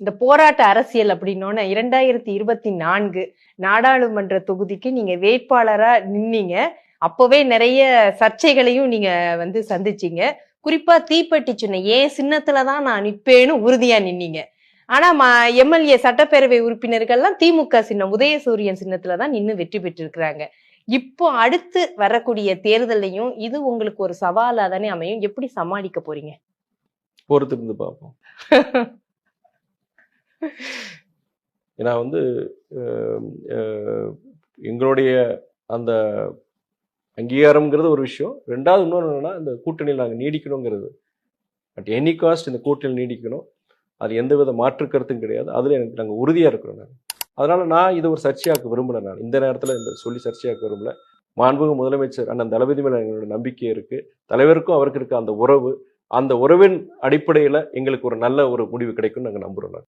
இந்த போராட்ட அரசியல் அப்படின்னோன்னு இரண்டாயிரத்தி இருபத்தி நான்கு நாடாளுமன்ற தொகுதிக்கு நீங்க வேட்பாளரா நின்னீங்க. அப்பவே நிறைய சர்ச்சைகளையும் நீங்க வந்து சந்திச்சீங்க. குறிப்பா தீப்பெட்டி சின்ன ஏன் சின்னத்துல தான் நான் நிப்பேன்னு உறுதியா நின்னீங்க. ஆனா எம்எல்ஏ சட்டப்பேரவை உறுப்பினர்கள்லாம் திமுக சின்னம் உதயசூரியன் சின்னத்துல தான் நின்னு வெற்றி பெற்றிருக்கிறாங்க. இப்போ அடுத்து வரக்கூடிய தேர்தலையும் இது உங்களுக்கு ஒரு சவாலா தானே அமையும். எப்படி சமாளிக்க போறீங்க? பொறுத்திருந்து பார்ப்போம். ஏன்னா வந்து எங்களுடைய அந்த அங்கீகாரம்ங்கிறது ஒரு விஷயம். ரெண்டாவது இன்னொன்று என்னன்னா இந்த கூட்டணியில் நாங்கள் நீடிக்கணுங்கிறது. அட் எனி காஸ்ட் இந்த கூட்டணியில் நீடிக்கணும். அது எந்தவித மாற்று கருத்தும் கிடையாது. அதில் எனக்கு நாங்கள் உறுதியாக இருக்கிறோம் நான். அதனால நான் இதை ஒரு சர்ச்சையாக்க விரும்பலை நான். இந்த நேரத்தில் இந்த சொல்லி சர்ச்சையாக்க விரும்பல. மாண்புக முதலமைச்சர் அண்ணன் தளபதி மேல எங்களோட நம்பிக்கை இருக்கு. தலைவருக்கும் அவருக்கு இருக்க அந்த உறவு அந்த உறவின் அடிப்படையில் எங்களுக்கு ஒரு நல்ல ஒரு முடிவு கிடைக்கும்னு நாங்கள் நம்புறோம் நாங்கள்